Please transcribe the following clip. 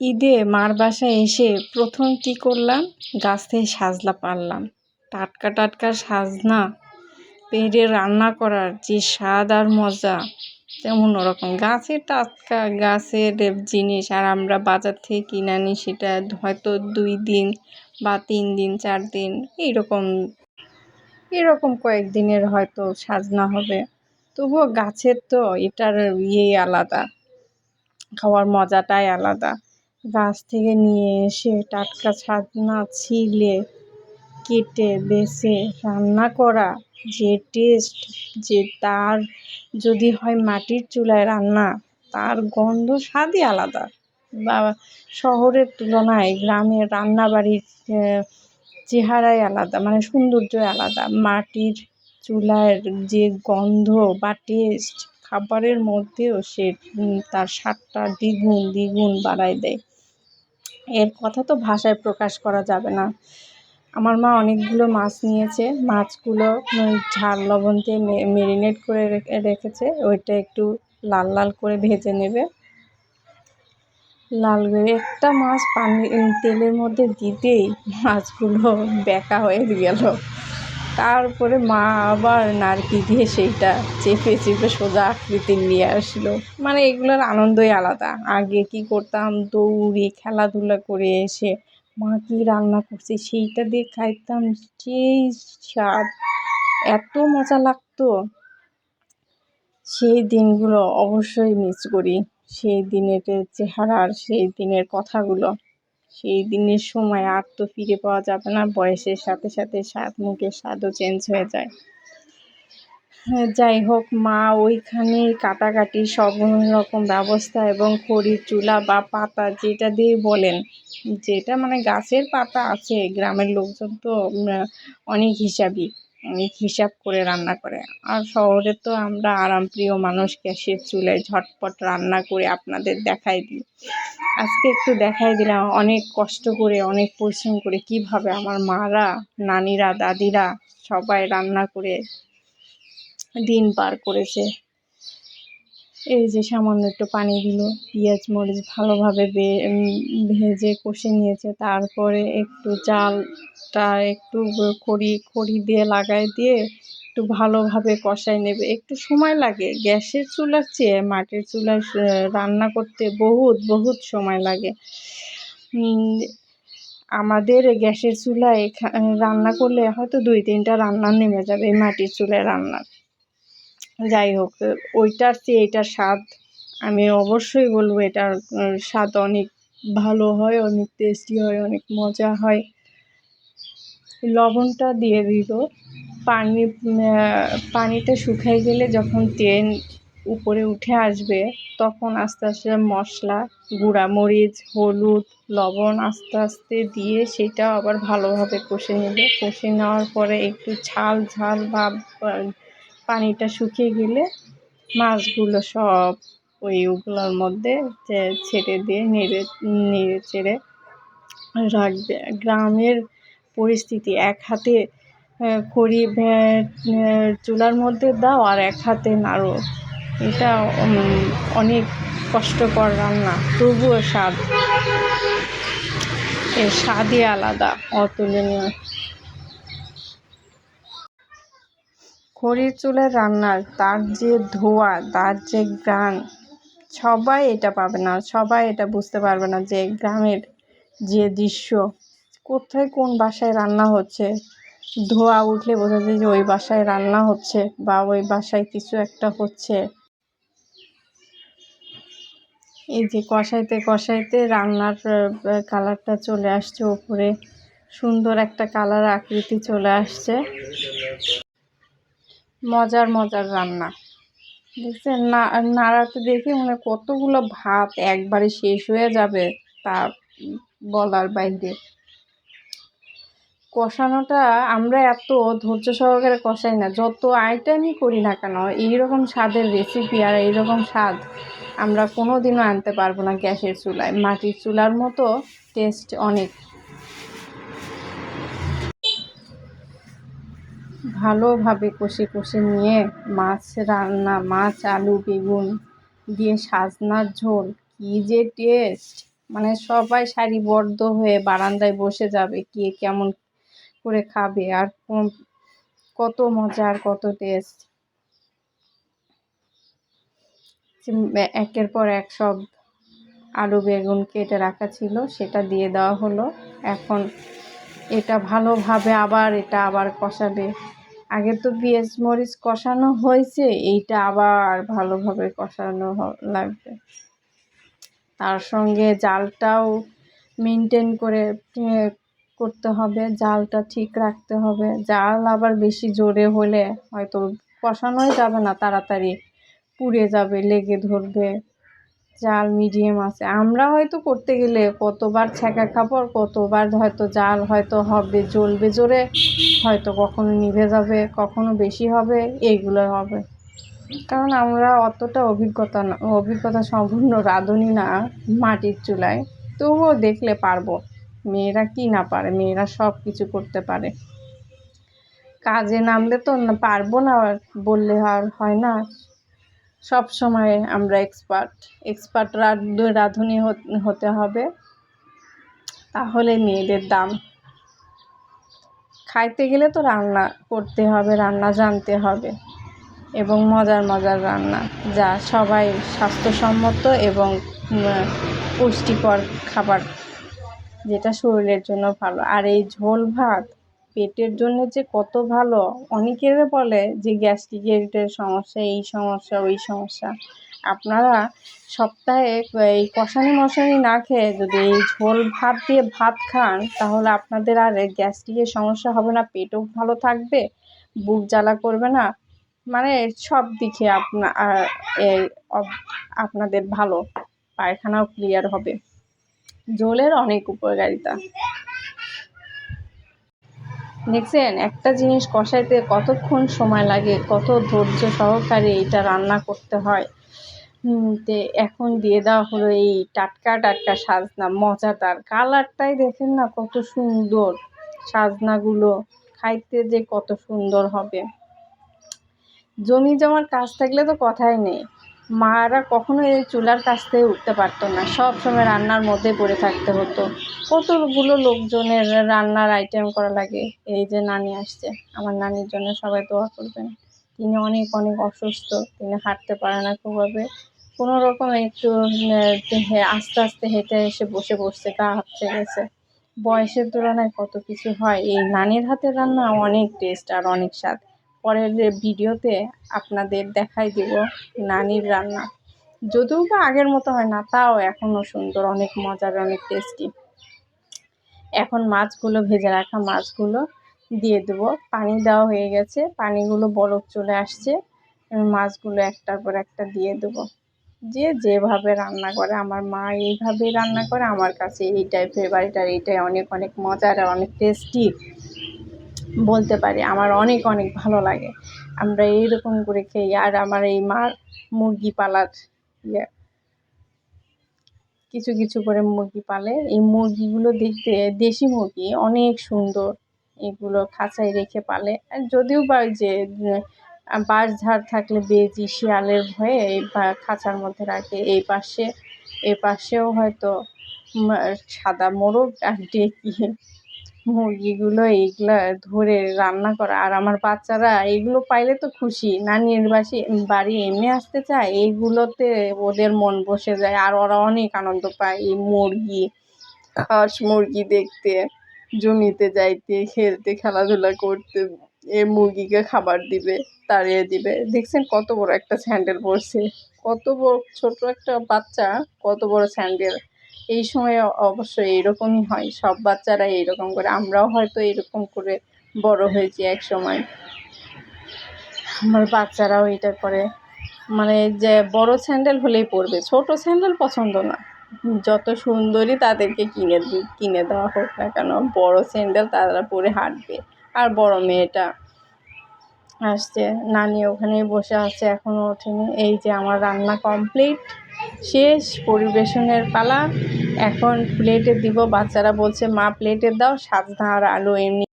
ঈদে মার বাসায় এসে প্রথম কী করলাম? গাছ থেকে সাজনা পারলাম টাটকা টাটকা সাজনা পেরে রান্না করার যে স্বাদ আর মজা তেমন ওরকম। গাছের টাটকা গাছের জিনিস, আর আমরা বাজার থেকে কিনে আনি সেটা হয়তো দুই দিন বা তিন দিন, চার দিন, এইরকম এরকম কয়েকদিনের হয়তো সাজনা হবে। তবুও গাছের তো এটার ইয়ে আলাদা, খাওয়ার মজাটাই আলাদা। গাছ থেকে নিয়ে এসে টাটকা ছাদনা ছিলে, কেটে, বেছে, রান্না করা যে টেস্ট যে তার যদি হয় মাটির চুলায় রান্না, তার গন্ধ স্বাদই আলাদা। বা শহরের তুলনায় গ্রামের রান্নাবাড়ির চেহারাই আলাদা মানে সৌন্দর্যই আলাদা। মাটির চুলার যে গন্ধ বা টেস্ট খাবারের মধ্যেও সে তার স্বাদটা দ্বিগুণ দ্বিগুণ বাড়ায় দেয়। এর কথা তো ভাষায় প্রকাশ করা যাবে না। আমার মা অনেকগুলো মাছ নিয়েছে। মাছগুলো ঝাল লবণ দিয়ে মেরিনেট করে রেখেছে। ওইটা একটু লাল লাল করে ভেজে নেবে। লাল করে একটা মাছ পানি, তেলের মধ্যে দিতেই মাছগুলো বেঁকা হয়ে গেল। তারপরে মা আবার নারকি দিয়ে সেইটা চেপে চেপে সোজা আকৃতি নিয়ে আসলো। মানে এগুলোর আনন্দই আলাদা। আগে কি করতাম? দৌড়ে, খেলাধুলা করে এসে মা কী রান্না করছে সেইটা দিয়ে খাইতাম। সেই স্বাদ। এত মজা লাগতো। সেই দিনগুলো অবশ্যই মিস করি। সেই দিনের চেহারা আর সেই দিনের কথাগুলো। সেই দিনের সময় আর তো ফিরে পাওয়া যাবে না। বয়সের সাথে সাথে স্বাদ, মুখের স্বাদও চেঞ্জ হয়ে যায়। হ্যাঁ যাই হোক, মা ওইখানে কাটাকাটি সব রকম ব্যবস্থা এবং খড়ির চুলা বা পাতা যেটা দিয়ে বলেন, যেটা মানে গাছের পাতা আছে, গ্রামের লোকজন তো অনেক হিসাবই হিসাব করে রান্না করে। আর শহরে তো আমরা আরামপ্রিয় মানুষ গ্যাসের চুলায় ঝটপট রান্না করে আপনাদের দেখাই দিই। আজকে একটু দেখাই দিলাম, অনেক কষ্ট করে, অনেক পরিশ্রম করে কীভাবে আমার মারা, নানিরা, দাদিরা সবাই রান্না করে দিন পার করেছে। এই যে সামান্য একটু পানি দিল, পেঁয়াজ মরিচ ভালোভাবে ভেজে কষে নিয়েছে, তারপরে একটু চালটা একটু খড়ি খড়ি দিয়ে লাগাই দিয়ে একটু ভালোভাবে কষাই নেবে। একটু সময় লাগে, গ্যাসের চুলার চেয়ে মাটির চুলায় রান্না করতে বহুত বহুত সময় লাগে। আমাদের গ্যাসের চুলায় রান্না করলে হয়তো দুই তিনটা রান্না নেমে যাবে মাটির চুলায় রান্নার। যাই হোক ওইটার চেয়ে এটার স্বাদ আমি অবশ্যই বলব এটার স্বাদ অনেক ভালো হয়, অনেক টেস্টি হয়, অনেক মজা হয়। লবণটা দিয়ে দিল পানি পানিটা শুকিয়ে গেলে যখন তেল উপরে উঠে আসবে, তখন আস্তে আস্তে মশলা গুঁড়া মরিচ হলুদ, লবণ আস্তে আস্তে দিয়ে সেটা আবার ভালোভাবে কষে নেবে। কষে নেওয়ার পরে একটু ঝাল ঝাল ভাব পানিটা শুকিয়ে গেলে মাছগুলো সব ওই ওগুলোর মধ্যে ছেড়ে দিয়ে নেড়ে নেড়ে চেড়ে রাখবে। গ্রামের পরিস্থিতি, এক হাতে খড়ি চুলার মধ্যে দাও আর এক হাতে নাড়ো। এটা অনেক কষ্টকর রান্না, তবুও স্বাদ। এর স্বাদই আলাদা, অতুলনীয়। খড়ির চুলার রান্নার তার যে ধোয়া, তার যে গ্রান সবাই এটা পাবে না। সবাই এটা বুঝতে পারবে না যে গ্রামের যে দৃশ্য, কোথায় কোন বাসায় রান্না হচ্ছে। ধোয়া উঠলে বোঝা যায় যে ওই বাসায় রান্না হচ্ছে বা ওই বাসায় কিছু একটা হচ্ছে। এই যে কষাইতে কষাইতে রান্নার কালারটা চলে আসছে ওপরে। সুন্দর একটা কালার আকৃতি চলে আসছে। মজার মজার রান্না। দেখছেন না নাড়াতে দেখে মানে কতগুলো ভাত একবারে শেষ হয়ে যাবে তা বলার বাইরে। কষানোটা আমরা এত ধৈর্য সহকারে কষাই না। যত আইটেমই করি না কেন, এইরকম স্বাদের রেসিপি আর এইরকম স্বাদ আমরা কোনো দিনও আনতে পারব না গ্যাসের চুলায়। মাটির চুলার মতো টেস্ট অনেক। ভালোভাবে কষে কষে নিয়ে মাছ রান্না, মাছ, আলু, বেগুন দিয়ে সাজনার ঝোল, কী যে টেস্ট মানে সবাই সারিবদ্ধ হয়ে বারান্দায় বসে যাবে কে কেমন করে খাবে আর কত মজা আর কত টেস্ট একের পর এক সব আলু, বেগুন কেটে রাখা ছিল, সেটা দিয়ে দেওয়া হলো। এখন এটা ভালোভাবে আবার এটা আবার কষাবে। আগে তো পেঁয়াজ মরিচ কষানো হয়েছে, এইটা আবার ভালোভাবে কষানো লাগবে। তার সঙ্গে জালটাও মেনটেন করে করতে হবে, জালটা ঠিক রাখতে হবে। জাল আবার বেশি জোরে হলে হয়তো কষানোই যাবে না, তাড়াতাড়ি পুড়ে যাবে, লেগে ধরবে। জাল মিডিয়াম আছে। আমরা হয়তো করতে গেলে কতবার ছ্যাঁকা খাব আর কতবার হয়তো জাল হয়তো হবে, জ্বলবে জোরে, হয়তো কখনো নিভে যাবে, কখনো বেশি হবে এইগুলো হবে। কারণ আমরা অতটা অভিজ্ঞতা না, অভিজ্ঞতা সম্পূর্ণ রাঁধুনি না মাটির চুলায়। তবুও দেখলে পারব, মেয়েরা কি না পারে, মেয়েরা সব কিছু করতে পারে। কাজে নামলে তো পারব না, বললে আর হয় না। সব সময় আমরা এক্সপার্ট এক্সপার্ট রাঁধুনি হতে হবে। তাহলে মেয়েদের দাম। খাইতে গেলে তো রান্না করতে হবে, রান্না জানতে হবে এবং মজার মজার রান্না, যা সবাই স্বাস্থ্যসম্মত এবং পুষ্টিকর খাবার, যেটা শরীরের জন্য ভালো। আর এই ঝোল ভাত পেটের জন্য যে কত ভালো। অনেকের বলে যে গ্যাস্ট্রিকের সমস্যা, এই সমস্যা, ওই সমস্যা। আপনারা সপ্তাহে এই কষানি মশানি না খেয়ে যদি এই ঝোল ভাত দিয়ে ভাত খান, তাহলে আপনাদের আর গ্যাস্ট্রিকের সমস্যা হবে না, পেটও ভালো থাকবে, বুক জ্বালা করবে না। মানে সব দিকে আপনার আপনাদের ভালো। পায়খানাও ক্লিয়ার হবে। জলের অনেক উপকারিতা। দেখছেন, একটা জিনিস কষাইতে কতক্ষণ সময় লাগে, কত ধৈর্য সহকারে এটা রান্না করতে হয়। তে এখন দিয়ে দেওয়া হলো এই টাটকা টাটকা সাজনা, মজাদার। কালারটাই দেখেন না কত সুন্দর, সাজনাগুলো খাইতে যে কত সুন্দর হবে। জমি জমার কাজ থাকলে তো কথাই নেই। মারা কখনো এই চুলার কাছ থেকে উঠতে পারতো না। সব সময় রান্নার মধ্যে পড়ে থাকতে হতো। কতগুলো লোকজনের রান্নার আইটেম করা লাগে? এই যে নানি আসছে। আমার নানির জন্য সবাই দোয়া করবেন। তিনি অনেক অনেক অসুস্থ। তিনি হাঁটতে পারে না খুবভাবে। কোনো রকম একটু আস্তে আস্তে হেঁটে এসে বসে বসছে গা হাঁপছে গেছে। বয়সের তুলনায় কত কিছু হয়? এই নানির হাতের রান্না অনেক টেস্ট আর অনেক স্বাদ। পরের ভিডিওতে আপনাদের দেখাই দেব নানির রান্না। যদিও বা আগের মতো হয় না, তাও এখনও সুন্দর, অনেক মজার, অনেক টেস্টি এখন মাছগুলো ভেজে রাখা মাছগুলো দিয়ে দেবো। পানি দেওয়া হয়ে গেছে, পানিগুলো বরফ চলে আসছে। মাছগুলো একটার পর একটা দিয়ে দেবো। যে যেভাবে রান্না করে, আমার মা এইভাবেই রান্না করে, আমার কাছে এইটাই ফেভারিট আর এইটাই অনেক অনেক মজার আর অনেক টেস্টি বলতে পারি আমার অনেক অনেক ভালো লাগে। আমরা এইরকম করে খেয়ে আর আমার এই মার মুরগি পালার ইয়ে কিছু কিছু করে মুরগি পালে। এই মুরগিগুলো দেখতে দেশি মুরগি অনেক সুন্দর। এগুলো খাঁচায় রেখে পালে। আর যদিও বা যে আহ, বাঁশঝাড় থাকলে বেজি শিয়ালের ভয়ে এই খাঁচার মধ্যে রাখে এই পাশে এই পাশেও হয়তো সাদা মোরগ আর ডেকি। মুরগিগুলো এইগুলা ধরে রান্না করা। আর আমার বাচ্চারা এইগুলো পাইলে তো খুশি। নানির বাসি, বাড়ি এমনি আসতে চায়, এইগুলোতে ওদের মন বসে যায়। আর ওরা অনেক আনন্দ পায় এই মুরগি, হাঁস মুরগি দেখতে, জমিতে যাইতে, খেলতে, খেলাধুলা করতে। এ মুরগিকে খাবার দিবে, তাড়িয়ে দিবে। দেখছেন কত বড় একটা স্যান্ডেল পরছে কত বড়, ছোট একটা বাচ্চা, কত বড় স্যান্ডেল। এই সময় অবশ্যই এইরকমই হয়। সব বাচ্চারা এইরকম করে, আমরাও হয়তো এরকম করে বড় হয়েছি এক সময়। আমার বাচ্চারাও এটা করে। মানে যে বড় স্যান্ডেল হলেই পরবে, ছোট স্যান্ডেল পছন্দ না। যত সুন্দরী তাদেরকে কিনে কিনে দেওয়া হোক না কেন, বড় স্যান্ডেল তারা পরে হাঁটবে। আর বড় মেয়েটা আসছে, নানি ওখানেই বসে আছে এখনও ওঠেনি। এই যে আমার রান্না কমপ্লিট। শেষ পরিবেশনের পালা। এখন প্লেটে দিব, বাচ্চারা বলছে, মা প্লেটে দাও, সাত আর আলু এমনি